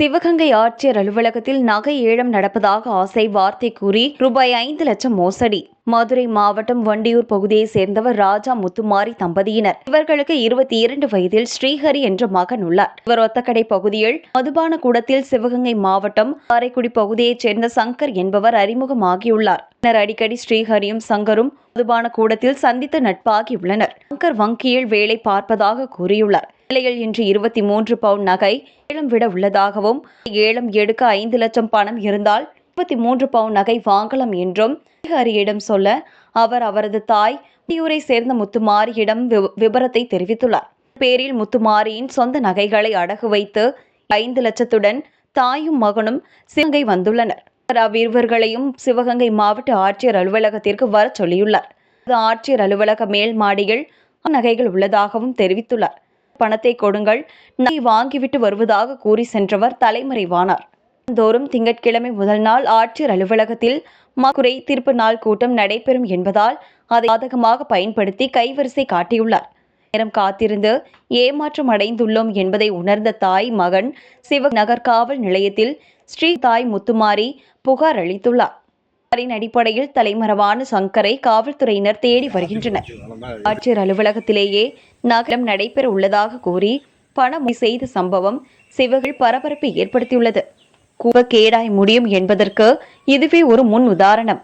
சிவகங்கை ஆட்சியர் அலுவலகத்தில் நகை ஏலம் நடப்பதாக ஆசை வார்த்தை கூறி ரூபாய் ஐந்து லட்சம் மோசடி. மதுரை மாவட்டம் வண்டியூர் பகுதியைச் சேர்ந்தவர் ராஜா முத்துமாரி தம்பதியினர். இவர்களுக்கு இருபத்தி இரண்டு வயதில் ஸ்ரீஹரி என்ற மகன் உள்ளார். இவர் ஒத்தக்கடை பகுதியில் மதுபான கூடத்தில் சிவகங்கை மாவட்டம் காரைக்குடி பகுதியைச் சேர்ந்த சங்கர் என்பவர் அறிமுகமாகியுள்ளார். பின்னர் அடிக்கடி ஸ்ரீஹரியும் சங்கரும் மதுபான கூடத்தில் சந்தித்து நட்பாகியுள்ளனர். சங்கர் வங்கியில் வேலை பார்ப்பதாக கூறியுள்ளார். நிலையில் இன்று இருபத்தி மூன்று பவுன் நகை ஏலம் விட உள்ளதாகவும் ஏலம் எடுக்க ஐந்து லட்சம் பணம் இருந்தால் இருபத்தி மூன்று பவுன் நகை வாங்கலாம் என்றும் அதிகாரியிடம் சொல்ல அவர் அவரது தாய் முடியூரை சேர்ந்த முத்துமாரியிடம் விபரத்தை தெரிவித்துள்ளார். பேரில் முத்துமாரியின் சொந்த நகைகளை அடகு வைத்து ஐந்து லட்சத்துடன் தாயும் மகனும் சிவகங்கை வந்துள்ளனர். அவ்விருவர்களையும் சிவகங்கை மாவட்ட ஆட்சியர் அலுவலகத்திற்கு வர சொல்லியுள்ளார். ஆட்சியர் அலுவலக மேல் மாடியில் நகைகள் உள்ளதாகவும் தெரிவித்துள்ளார். பணத்தை கொடுங்கள். நகை வாங்கிவிட்டு வருவதாக கூறி சென்றவர் தலைமறைவானார். தோறும் திங்கட்கிழமை முதல் நாள் ஆட்சியர் அலுவலகத்தில் குறை தீர்ப்பு நாள் கூட்டம் நடைபெறும் என்பதால் அதை பாதகமாக பயன்படுத்தி கைவரிசை காட்டியுள்ளார். நேரம் காத்திருந்து ஏமாற்றம் அடைந்துள்ளோம் என்பதை உணர்ந்த தாய் மகன் சிவ நகர் காவல் நிலையத்தில் ஸ்ரீ தாய் முத்துமாரி புகார் அளித்துள்ளார். புகாரின் அடிப்படையில் தலைமறைவான சங்கரை காவல்துறையினர் தேடி வருகின்றனர். ஆட்சியர் அலுவலகத்திலேயே நகரம் நடைபெற உள்ளதாக கூறி பணம் செய்த சம்பவம் சிவகள் பரபரப்பை ஏற்படுத்தியுள்ளது. குவக்கேடாய் முடியும் என்பதற்கு இதுவே ஒரு முன் உதாரணம்.